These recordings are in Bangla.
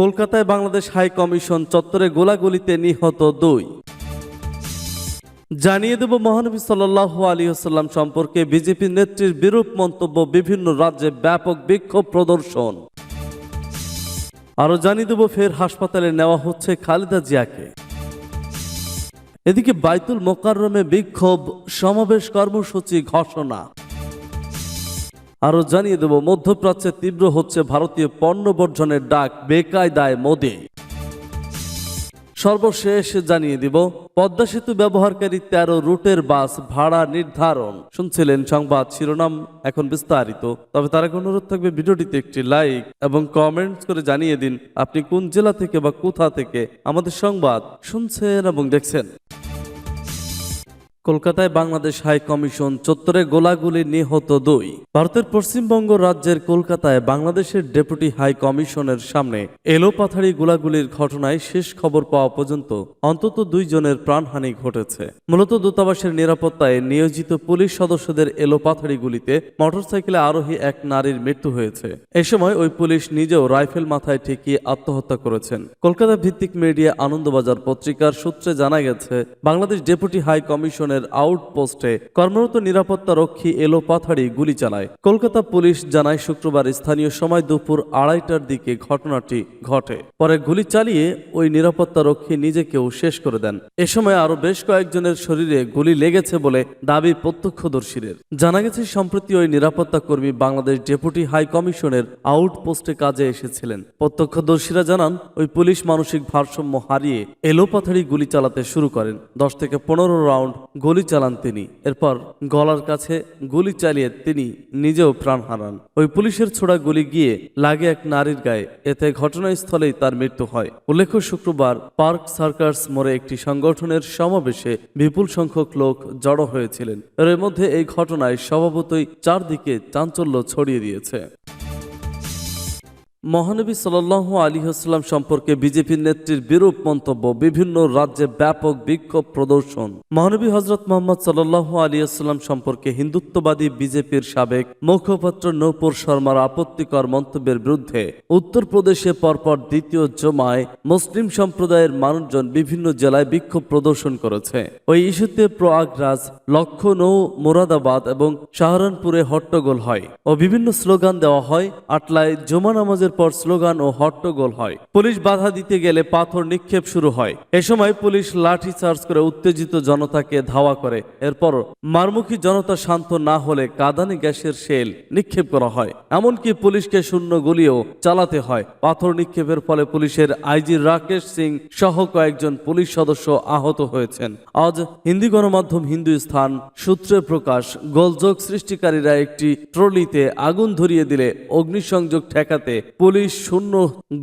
কলকাতায় বাংলাদেশ হাই কমিশন চত্বরে গোলাগুলিতে নিহত দুই। জানিয়ে দেব, মহানবী সাল্লাহ আলী আসাল্লাম সম্পর্কে বিজেপি নেত্রীর বিরূপ মন্তব্য বিভিন্ন রাজ্যে ব্যাপক বিক্ষোভ প্রদর্শন। আরও জানিয়ে দেব, ফের হাসপাতালে নেওয়া হচ্ছে খালেদা জিয়াকে। এদিকে বাইতুল মোকাররমে বিক্ষোভ সমাবেশ কর্মসূচি ঘোষণা। আরও জানিয়ে দেব, মধ্যপ্রাচ্যে তীব্র হচ্ছে ভারতীয় পণ্য বর্জনের ডাক বেকায়দায় মোদী। সর্বশেষ জানিয়ে দিব, পদ্মা সেতু ব্যবহারকারী তেরো রুটের বাস ভাড়া নির্ধারণ। শুনছিলেন সংবাদ শিরোনাম, এখন বিস্তারিত। তবে তার আগে অনুরোধ থাকবে ভিডিওটিতে একটি লাইক এবং কমেন্টস করে জানিয়ে দিন, আপনি কোন জেলা থেকে বা কোথা থেকে আমাদের সংবাদ শুনছেন এবং দেখছেন। কলকাতায় বাংলাদেশ হাই কমিশন চত্বরে গোলাগুলি নিহত দুই। ভারতের পশ্চিমবঙ্গ রাজ্যের কলকাতায় বাংলাদেশের ডেপুটি হাই কমিশনের সামনে এলোপাথাড়ি গোলাগুলির ঘটনায় শেষ খবর পাওয়া পর্যন্ত অন্তত দুইজনের প্রাণহানি ঘটেছে। মূলত দূতাবাসের নিরাপত্তায় নিয়োজিত পুলিশ সদস্যদের এলোপাথাড়ি গুলিতে মোটরসাইকেলে আরোহী এক নারীর মৃত্যু হয়েছে। এ সময় ওই পুলিশ নিজেও রাইফেল মাথায় ঠেকিয়ে আত্মহত্যা করেছেন। কলকাতা ভিত্তিক মিডিয়া আনন্দবাজার পত্রিকার সূত্রে জানা গেছে, বাংলাদেশ ডেপুটি হাই কমিশনের আউটপোস্টে কর্মরত নিরাপত্তা রক্ষী এলো পাথাড়ি গুলি চালায়। কলকাতা পুলিশ জানায় শুক্রবার স্থানীয় সময় দুপুর আড়াইটার দিকে ঘটনাটি ঘটে। পরে গুলি চালিয়ে ওই নিরাপত্তা রক্ষী নিজেকেও শেষ করে দেন। এ সময় আরও বেশ কয়েকজনের শরীরে গুলি লেগেছে বলে দাবি প্রত্যক্ষদর্শীদের। জানা গেছে, সম্প্রতি ওই নিরাপত্তা কর্মী বাংলাদেশ ডেপুটি হাই কমিশনের আউটপোস্টে কাজে এসেছিলেন। প্রত্যক্ষদর্শীরা জানান, ওই পুলিশ মানসিক ভারসাম্য হারিয়ে এলোপাথাড়ি গুলি চালাতে শুরু করেন। দশ থেকে পনেরো রাউন্ড গুলি চালান তিনি। এরপর গলার কাছে গুলি চালিয়ে তিনি নিজেও প্রাণ হারান। ওই পুলিশের ছোড়া গুলি গিয়ে লাগে এক নারীর গায়ে। এতে ঘটনাস্থলেই তার মৃত্যু হয়। উল্লেখ্য শুক্রবার পার্ক সার্কাস মোড়ে একটি সংগঠনের সমাবেশে বিপুল সংখ্যক লোক জড়ো হয়েছিলেন। এর মধ্যে এই ঘটনায় স্বভাবতই চারদিকে চাঞ্চল্য ছড়িয়ে দিয়েছে। মহানবী সাল্লাহ আলী হাসলাম সম্পর্কে বিজেপির নেত্রীর বিরূপ মন্তব্য, বিভিন্ন রাজ্যে ব্যাপক বিক্ষোভ প্রদর্শন। মহানবী হজরত মোহাম্মদ সাল্লাহ আলী আসলাম সম্পর্কে হিন্দুত্ববাদী বিজেপির সাবেক মুখপাত্র নৌপুর শর্মার আপত্তিকর মন্তব্যের বিরুদ্ধে উত্তরপ্রদেশে পরপর দ্বিতীয় জমায় মুসলিম সম্প্রদায়ের মানুষজন বিভিন্ন জেলায় বিক্ষোভ প্রদর্শন করেছে। ওই ইস্যুতে প্রয়াগরাজ লক্ষনৌ মোরাদাবাদ এবং সাহারানপুরে হট্টগোল হয় ও বিভিন্ন স্লোগান দেওয়া হয়, আটলায় জমা নামাজের পর স্লোগান ও হট্টগোল হয়। পুলিশ বাধা দিতে গেলে পাথর নিক্ষেপ শুরু হয়। এ সময় পুলিশ লাঠি চার্জ করে উত্তেজিত জনতাকে ধাওয়া করে। এরপর মারমুখী জনতা শান্ত না হলে কাদানি গ্যাসের শেল নিক্ষেপ করা হয়। এমনকি পুলিশকে শূন্য গুলিও চালাতে হয়। পাথর নিক্ষেপের ফলে পুলিশের আইজি রাকেশ সিং সহ কয়েকজন পুলিশ সদস্য আহত হয়েছেন। আজ হিন্দি গণমাধ্যম হিন্দুস্থান সূত্রে প্রকাশ, গোলযোগ সৃষ্টিকারীরা একটি ট্রলিতে আগুন ধরিয়ে দিলে অগ্নিসংযোগ ঠেকাতে পুলিশ শূন্য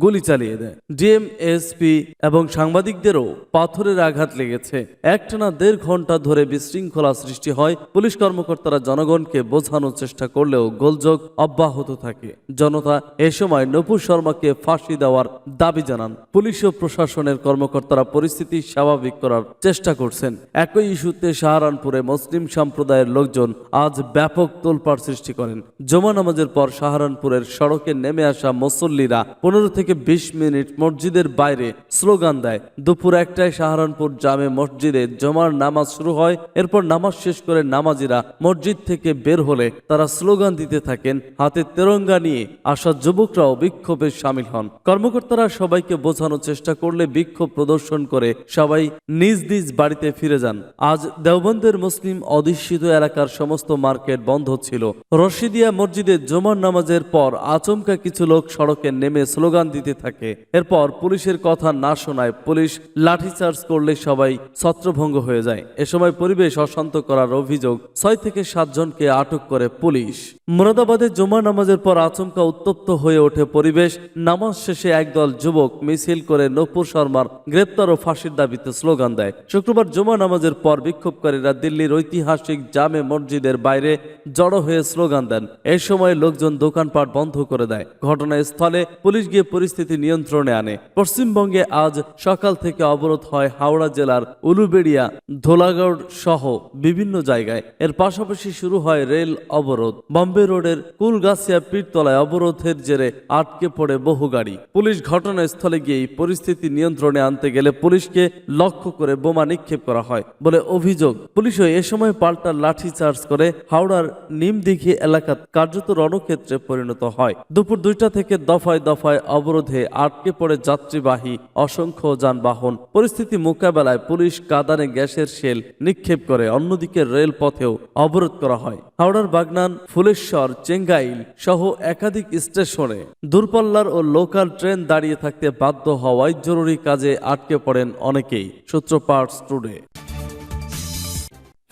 গুলি চালিয়ে দেয়। ডিএমএসপি এবং সাংবাদিকদেরও পাথরের আঘাত লেগেছে। একটানা দেড় ঘণ্টা ধরে বিশৃঙ্খলা সৃষ্টি হয়। পুলিশ কর্মকর্তারা জনগণকে বোঝানোর চেষ্টা করলেও গোলযোগ অব্যাহত থাকে। জনতা এ সময় নপুর শর্মাকে ফাঁসি দেওয়ার দাবি জানান। পুলিশ ও প্রশাসনের কর্মকর্তারা পরিস্থিতি স্বাভাবিক করার চেষ্টা করছেন। একই ইস্যুতে সাহারানপুরে মুসলিম সম্প্রদায়ের লোকজন আজ ব্যাপক তোলপাড় সৃষ্টি করেন। জমা নামাজের পর সাহারানপুরের সড়কে নেমে আসা মুসল্লিরা পনেরো থেকে বিশ মিনিট মসজিদের বাইরে স্লোগান দেয়। দুপুর একটায় সাহারানপুর জামে মসজিদে জমার নামাজ শুরু হয়। এরপর নামাজ শেষ করে নামাজিরা মসজিদ থেকে বের হলে তারা স্লোগান দিতে থাকেন। হাতে তেরঙ্গা নিয়ে আসা যুবকরাও বিক্ষোভে সামিল হন। কর্মকর্তারা সবাইকে বোঝানোর চেষ্টা করলে বিক্ষোভ প্রদর্শন করে সবাই নিজ নিজ বাড়িতে ফিরে যান। আজ দেওবন্দের মুসলিম অধিষ্ঠিত এলাকার সমস্ত মার্কেট বন্ধ ছিল। রশিদিয়া মসজিদে জমার নামাজের পর আচমকা কিছু লোক সড়কে নেমে স্লোগান দিতে থাকে। এরপর পুলিশের কথা না শোনায় পুলিশ লাঠিচার্জ করলে সবাই ছত্রভঙ্গ হয়ে যায়। এ সময় পরিবেশ অশান্ত করার অভিযোগ ছয় থেকে সাতজনকে আটক করে পুলিশ। মুরাদাবাদে জমা নামাজের পর আচমকা উত্তপ্ত হয়ে ওঠে পরিবেশ। নামাজ শেষে একদল যুবক মিছিল করে নপুর শর্মার গ্রেপ্তার ও ফাঁসির দাবিতে স্লোগান দেয়। শুক্রবার জমা নামাজের পর বিক্ষোভকারীরা দিল্লির ঐতিহাসিক জামে মসজিদের বাইরে জড়ো হয়ে স্লোগান দেন। এই সময় লোকজন দোকানপাট বন্ধ করে দেয়। ঘটনায় ঘটনাস্থলে পুলিশ গিয়ে পরিস্থিতি নিয়ন্ত্রণে আনে। পশ্চিমবঙ্গে আজ সকাল থেকে অবরোধ হয় হাওড়া জেলার উলুবেড়িয়া, ধোলাগড় সহ বিভিন্ন জায়গায়। এর পাশাপাশি শুরু হয় রেল অবরোধ। বম্বে রোডের কুলগাছিয়া পীরতলায় অবরোধের জেরে আটকে পড়ে বহু গাড়ি। পুলিশ ঘটনাস্থলে গিয়েই পরিস্থিতি নিয়ন্ত্রণে আনতে গেলে পুলিশকে লক্ষ্য করে বোমা নিক্ষেপ করা হয় বলে অভিযোগ। পুলিশও এ সময় পাল্টা লাঠি চার্জ করে হাওড়ার নিমদিঘি এলাকা কার্যত রণক্ষেত্রে পরিণত হয়। দুপুর দুইটা থেকে দফায় দফায় অবরোধে আটকে পড়ে যাত্রীবাহী অসংখ্য যানবাহন। পরিস্থিতি মোকাবেলায় পুলিশ কাদানে গ্যাসের শেল নিক্ষেপ করে অন্যদিকে রেলপথেও অবরোধ করা হয়। হাওড়ার বাগনান, ফুলেশ্বর, চেঙ্গাইল সহ একাধিক স্টেশনে দূরপাল্লার ও লোকাল ট্রেন দাঁড়িয়ে থাকতে বাধ্য হওয়ায় জরুরি কাজে আটকে পড়েন অনেকেই। সূত্রপাট টুডে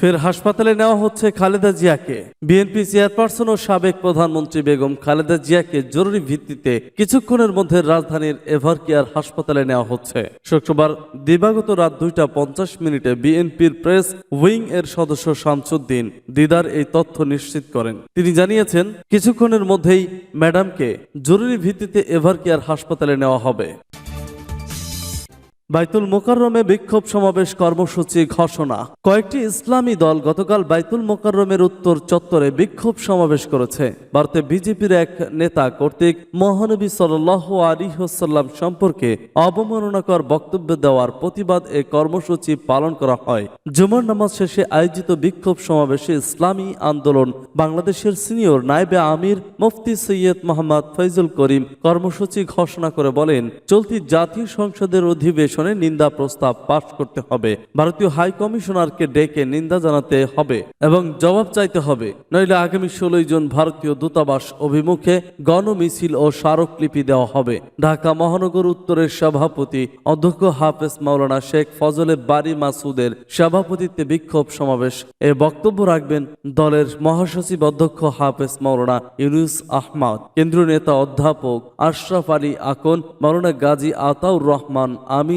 ফের হাসপাতালে নেওয়া হচ্ছে খালেদা জিয়াকে। বিএনপি চেয়ারপারসন ও সাবেক প্রধানমন্ত্রী বেগম খালেদা জিয়াকে জরুরি ভিত্তিতে কিছুক্ষণের মধ্যে রাজধানীর এভারকেয়ার হাসপাতালে নেওয়া হচ্ছে। শুক্রবার দিবাগত রাত দুইটা পঞ্চাশ মিনিটে বিএনপির প্রেস উইং এর সদস্য শামসুদ্দিন দিদার এই তথ্য নিশ্চিত করেন। তিনি জানিয়েছেন, কিছুক্ষণের মধ্যেই ম্যাডামকে জরুরি ভিত্তিতে এভারকেয়ার হাসপাতালে নেওয়া হবে। বাইতুল মোকাররমে বিক্ষোভ সমাবেশ কর্মসূচি ঘোষণা। কয়েকটি ইসলামী দল গতকাল বাইতুল মোকাররমের উত্তর চত্বরে বিক্ষোভ সমাবেশ করেছে। ভারতে বিজেপির এক নেতা কর্তৃক মহানবী সাল আলী হোসাল্লাম সম্পর্কে অবমাননাকর বক্তব্য দেওয়ার প্রতিবাদ এ কর্মসূচি পালন করা হয়। জুমার নামাজ শেষে আয়োজিত বিক্ষোভ সমাবেশে ইসলামী আন্দোলন, বাংলাদেশের সিনিয়র নায়েবে আমির মুফতি সৈয়দ মোহাম্মদ ফৈজুল করিম কর্মসূচি ঘোষণা করে বলেন, চলতি জাতীয় সংসদের অধিবেশনে নিন্দা প্রস্তাব পাশ করতে হবে। ভারতীয় হাই কমিশনারকে ডেকে নিন্দা জানাতে হবে এবং জবাব চাইতে হবে। নইলে আগামী ষোলোই জুন ভারতীয় দূতাবাস অভিমুখে গণমিছিল ও স্মারকলিপি দেওয়া হবে। ঢাকা মহানগর উত্তরের সভাপতি অধ্যক্ষ হাফেজ মাওলানা শেখ ফজলে বারি মাসুদের সভাপতিত্বে বিক্ষোভ সমাবেশ। এ বক্তব্য রাখবেন দলের মহাসচিব অধ্যক্ষ হাফেজ মাওলানা ইউনুস আহমদ। কেন্দ্রীয় নেতা অধ্যাপক আশরাফ আলী আকন, মাওলানা গাজী আতাউর রহমান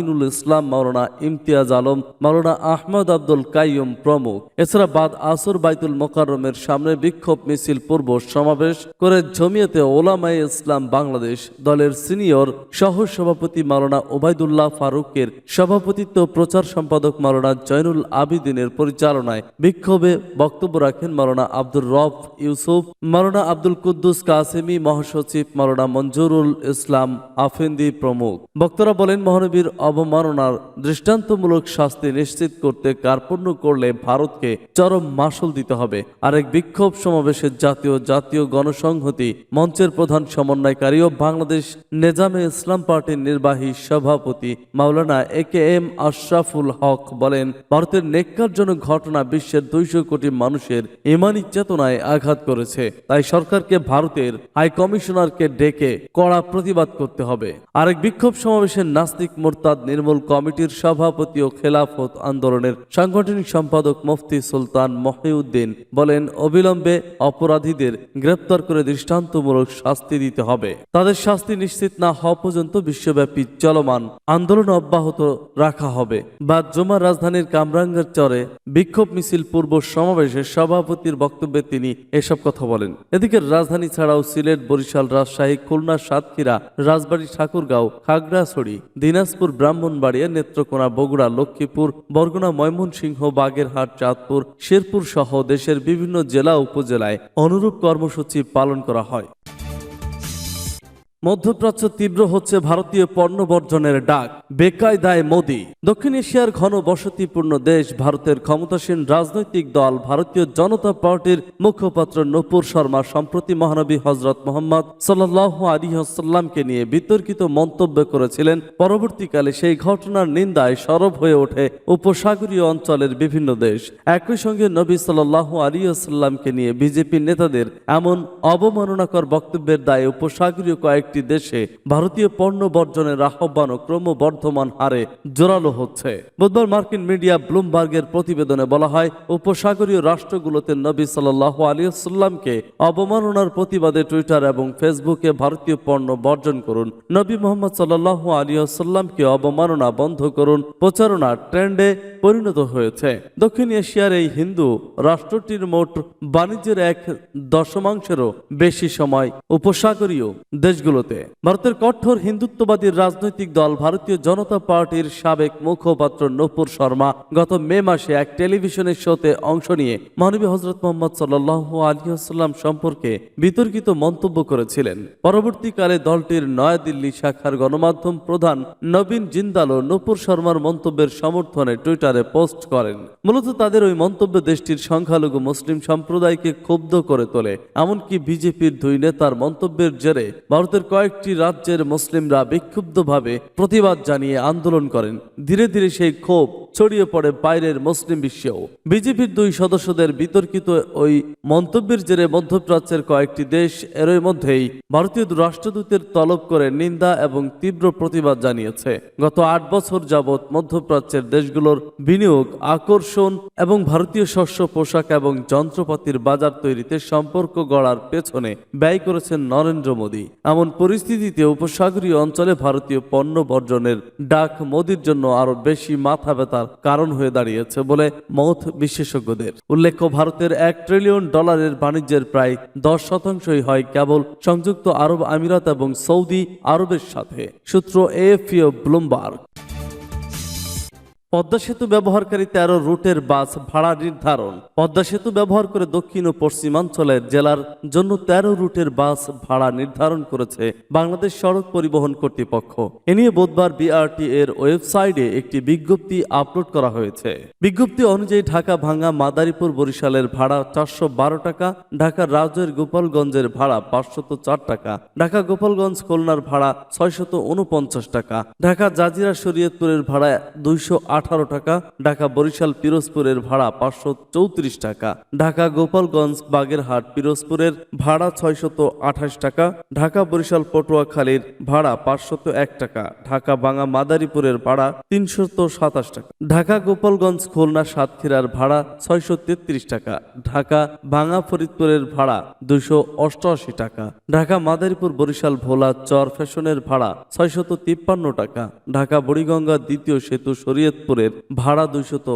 আমিনুল ইসলাম, মাওলানা ইমতিয়াজ আলম, মাওলানা আহমদ আব্দুল কাইয়ুম প্রমুখ। এছাড়া বাদ আসর বাইতুল মোকাররমের সামনে বিক্ষোভ মিছিল পূর্ব সমাবেশ করে জমিয়তে ওলামায়ে ইসলাম বাংলাদেশ দলের সিনিয়র সহ সভাপতি মাওলানা ওবায়দুল্লাহ ফারুকের সভাপতিত্ব প্রচার সম্পাদক মাওলানা জয়নুল আবিদিনের পরিচালনায় বিক্ষোভে বক্তব্য রাখেন মাওলানা আব্দুর রব ইউসুফ, মাওলানা আব্দুল কুদ্দুস কাসেমি, মহাসচিব মাওলানা মঞ্জুরুল ইসলাম আফেন্দি প্রমুখ। বক্তারা বলেন, মহানবীর অবমাননার দৃষ্টান্তমূলক শাস্তি নিশ্চিত করতে কার্পণ্য করলে ভারতকে চরম মাসুল দিতে হবে। আরেক বিক্ষোভ সমাবেশে জাতীয় জাতীয় গণসংহতি মঞ্চের প্রধান সমন্বয়কারী ও বাংলাদেশ নেজামে ইসলাম পার্টির নির্বাহী সভাপতি মাওলানা এ কে এম আশরাফুল হক বলেন, ভারতের নেককারজনক ঘটনা বিশ্বের দুইশো কোটি মানুষের ইমানি চেতনায় আঘাত করেছে। তাই সরকারকে ভারতের হাই কমিশনারকে ডেকে কড়া প্রতিবাদ করতে হবে। আরেক বিক্ষোভ সমাবেশে নাস্তিক মোরতাদ নির্মূল কমিটির সভাপতি ও খেলাফত আন্দোলনের সাংগঠনিক সম্পাদক মুফতি সুলতান মহিউদ্দিন বলেন, অবিলম্বে অপরাধীদের গ্রেপ্তার করে দৃষ্টান্তমূলক শাস্তি দিতে হবে। তাদের শাস্তি নিশ্চিত না হওয়া পর্যন্ত বিশ্বব্যাপী চলমান আন্দোলন অব্যাহত রাখা হবে। বা জমা রাজধানীর কামরাঙ্গার চরে বিক্ষোভ মিছিল পূর্ব সমাবেশে সভাপতির বক্তব্যে তিনি এসব কথা বলেন। এদিকে রাজধানী ছাড়াও সিলেট, বরিশাল, রাজশাহী, খুলনা, সাতক্ষীরা, রাজবাড়ী, ঠাকুরগাঁও, খাগড়াছড়ি, দিনাজপুর ব্রাহ্মণবাড়িয়া, নেত্রকোনা, বগুড়া, লক্ষ্মীপুর, বরগুনা, ময়মনসিংহ, বাগেরহাট, চাঁদপুর, শেরপুর সহ দেশের বিভিন্ন জেলা উপজেলায় অনুরূপ কর্মসূচি পালন করা হয়। মধ্যপ্রাচ্য তীব্র হচ্ছে ভারতীয় পণ্য বর্জনের ডাক। বেকায়দায় মোদি। দক্ষিণ এশিয়ার ঘন বসতিপূর্ণ দেশ, ভারতের ক্ষমতাসীন রাজনৈতিক দল, ভারতীয় জনতা পার্টির মুখপাত্র নূপুর শর্মা সম্প্রতি মহানবী হজরত মোহাম্মদ সাল্লাহ আলী হাসাল্লামকে নিয়ে বিতর্কিত মন্তব্য করেছিলেন। পরবর্তীকালে সেই ঘটনার নিন্দায় সরব হয়ে ওঠে উপসাগরীয় অঞ্চলের বিভিন্ন দেশ। একই সঙ্গে নবী সাল্লাহ আলী আসাল্লামকে নিয়ে বিজেপি নেতাদের এমন অবমাননাকর বক্তব্যের দায়ে উপসাগরীয় কয়েকটি দেশে ভারতীয় পণ্য বর্জনের আহ্বানও ক্রমবর্ধমান হারে জোরালো হচ্ছে। বুধবার মার্কিন মিডিয়া ব্লুমবার্গের প্রতিবেদনে বলা হয়, উপসাগরীয় রাষ্ট্রগুলোতে নবী সাল্লাহ আলিয়াল্লামকে অবমাননার প্রতিবাদে টুইটার এবং ফেসবুকে ভারতীয় পণ্য বর্জন করুন। নবী মোহাম্মদ সাল্লাহ আলিয়াল্লামকে অবমাননা বন্ধ করুন, প্রচারণা ট্রেন্ডে পরিণত হয়েছে। দক্ষিণ এশিয়ার এই হিন্দু রাষ্ট্রটির মোট বাণিজ্যের এক দশমাংশেরও বেশি সময় উপসাগরীয় দেশগুলো দেশগুলোতে। ভারতের কঠোর হিন্দুত্ববাদী রাজনৈতিক দল ভারতীয় জনতা পার্টির সাবেক মুখপাত্র নূপুর শর্মা গত মে মাসে এক টেলিভিশনের শোতে অংশ নিয়ে মহানবী হজরত মোহাম্মদ সাল্লাহ আলিয়াল্লাম সম্পর্কে বিতর্কিত মন্তব্য করেছিলেন। পরবর্তীকালে দলটির নয়াদিল্লি শাখার গণমাধ্যম প্রধান নবীন জিন্দালও নূপুর শর্মার মন্তব্যের সমর্থনে টুইটারে পোস্ট করেন। মূলত তাদের ওই মন্তব্য দেশটির সংখ্যালঘু মুসলিম সম্প্রদায়কে ক্ষুব্ধ করে তোলে, এমনকি বিজেপির দুই নেতার মন্তব্যের জেরে ভারতের কয়েকটি রাজ্যের মুসলিমরা বিক্ষুব্ধভাবে প্রতিবাদ জানিয়ে আন্দোলন করেন। ধীরে ধীরে সেই ক্ষোভ ছড়িয়ে পড়ে বাইরের মুসলিম বিশ্বেও। বিজেপির দুই সদস্যদের বিতর্কিত ওই মন্তব্যের জেরে মধ্যপ্রাচ্যের কয়েকটি দেশ এরই মধ্যেই ভারতীয় রাষ্ট্রদূতের তলব করে নিন্দা এবং তীব্র প্রতিবাদ জানিয়েছে। গত আট বছর যাবৎ মধ্যপ্রাচ্যের দেশগুলোর বিনিয়োগ, আকর্ষণ এবং ভারতীয় শস্য, পোশাক এবং যন্ত্রপাতির বাজার তৈরিতে সম্পর্ক গড়ার পেছনে ব্যয় করেছেন নরেন্দ্র মোদী। এমন পরিস্থিতিতে উপসাগরীয় অঞ্চলে ভারতীয় পণ্য বর্জনের ডাক মোদির জন্য আরও বেশি মাথা ব্যথার কারণ হয়ে দাঁড়িয়েছে বলে মত বিশেষজ্ঞদের। উল্লেখ্য, ভারতের এক ট্রিলিয়ন ডলারের বাণিজ্যের প্রায় দশ শতাংশই হয় কেবল সংযুক্ত আরব আমিরাত এবং সৌদি আরবের সাথে, সূত্র এফিও ব্লুমবার্গ পদ্মা সেতু ব্যবহারকারী তেরো রুটের বাস ভাড়া নির্ধারণ। পদ্মা সেতু ব্যবহার করে দক্ষিণ ও পশ্চিমাঞ্চলের জেলার জন্য তেরো রুটের বাস ভাড়া নির্ধারণ করেছে বাংলাদেশ সড়ক পরিবহন কর্তৃপক্ষ। এ নিয়ে বুধবার বিআরটি এর ওয়েবসাইটে একটি বিজ্ঞপ্তি আপলোড করা হয়েছে। বিজ্ঞপ্তি অনুযায়ী ঢাকা ভাঙ্গা মাদারীপুর বরিশালের ভাড়া চারশো বারো টাকা ঢাকার রাজের গোপালগঞ্জের ভাড়া পাঁচশত চার টাকা, ঢাকা গোপালগঞ্জ খুলনার ভাড়া ছয়শত উনপঞ্চাশ টাকা, ঢাকা জাজিরা শরীয়তপুরের ভাড়া দুইশো আট আঠারো টাকা, ঢাকা বরিশাল পিরোজপুরের ভাড়া পাঁচশো চৌত্রিশ টাকা। ঢাকা গোপালগঞ্জ বাগেরহাট পিরোজপুরের ভাড়া ছয়শত আঠাশ টাকা, ঢাকা বরিশাল পটুয়াখালীর ভাড়া পাঁচশত এক টাকা, ঢাকা বাঙা মাদারীপুরের ভাড়া তিনশত সাতাশ টাকা। ঢাকা গোপালগঞ্জ খুলনা সাতক্ষীরার ভাড়া ছয়শো তেত্রিশ টাকা, ঢাকা ভাঙা ফরিদপুরের ভাড়া দুইশো অষ্টআশি টাকা, ঢাকা মাদারীপুর বরিশাল ভোলা চর ফ্যাশনের ভাড়া ছয়শত তিপ্পান্ন টাকা, ঢাকা বুড়িগঙ্গা দ্বিতীয় সেতু শরীয়তপুরের ভাড়া দুইশত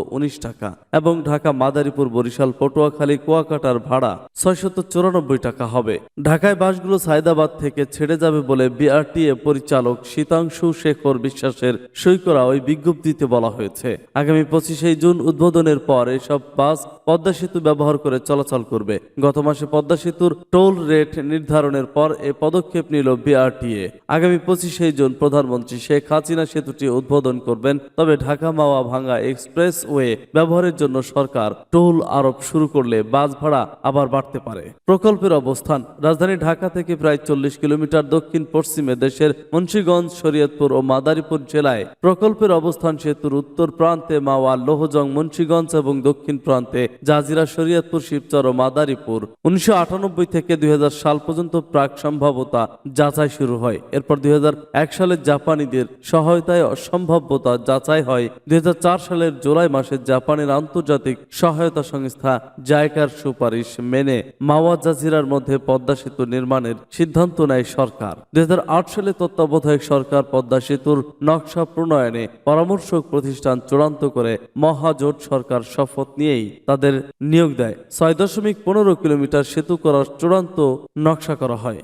টাকা এবং ঢাকা মাদারীপুর বরিশাল পটুয়াখালী কুয়াকাটার ভাড়া ছয়শত চুরানব্বই টাকা হবে। ঢাকায় বাসগুলো সায়দাবাদ থেকে ছেড়ে যাবে বলে বিআরটিএ পরিচালক শীতাংশু শেখর বিশ্বাসের সই করা ওই বিজ্ঞপ্তিতে বলা হয়েছে। আগামী পঁচিশে জুন উদ্বোধনের পর এসব বাস পদ্মা সেতু ব্যবহার করে চলাচল করবে। গত মাসে পদ্মা সেতুর টোল রেট নির্ধারণের পর এ পদক্ষেপ নিল বিআরটিএ। আগামী পঁচিশে জুন প্রধানমন্ত্রী শেখ হাসিনা সেতুটি উদ্বোধন করবেন, তবে ঢাকা মাওয়া ভাঙ্গা এক্সপ্রেস ওয়ে ব্যবহারের জন্য সরকার টোল আরোপ শুরু করলে বাস ভাড়া আবার বাড়তে পারে। প্রকল্পের অবস্থান, রাজধানী ঢাকা থেকে প্রায় চল্লিশ কিলোমিটার দক্ষিণ পশ্চিমে দেশের মুন্সীগঞ্জ, শরীয়তপুর ও মাদারীপুর জেলায়। প্রকল্পের অবস্থান সেতুর উত্তর প্রান্তে মাওয়া, লোহজং, মুন্সীগঞ্জ এবং দক্ষিণ প্রান্তে জাজিরা, শরীয়তপুর, শিবচর ও মাদারীপুর। উনিশশো আটানব্বই থেকে দুই হাজার সাল পর্যন্ত প্রাক সম্ভাব্যতা যাচাই শুরু হয়। এরপর দুই হাজার এক সালে জাপানিদের সহায়তায় অসম্ভাব্যতা যাচাই হয় দুই সালের জুলাই মাসে জাপানের আন্তর্জাতিক সহায়তা সংস্থা জায়কার সুপারিশ মেনে মাওয়া জাজিরার মধ্যে পদ্মা সেতু নির্মাণের সিদ্ধান্ত নেয় সরকার। দুই সালে তত্ত্বাবধায়ক সরকার পদ্মা সেতুর নকশা প্রণয়নে পরামর্শক প্রতিষ্ঠান চূড়ান্ত করে মহাজোট সরকার শপথ নিয়েই তাদের নিয়োগ দেয়। ছয় দশমিক পনেরো কিলোমিটার সেতু করার চূড়ান্ত নকশা করা হয়।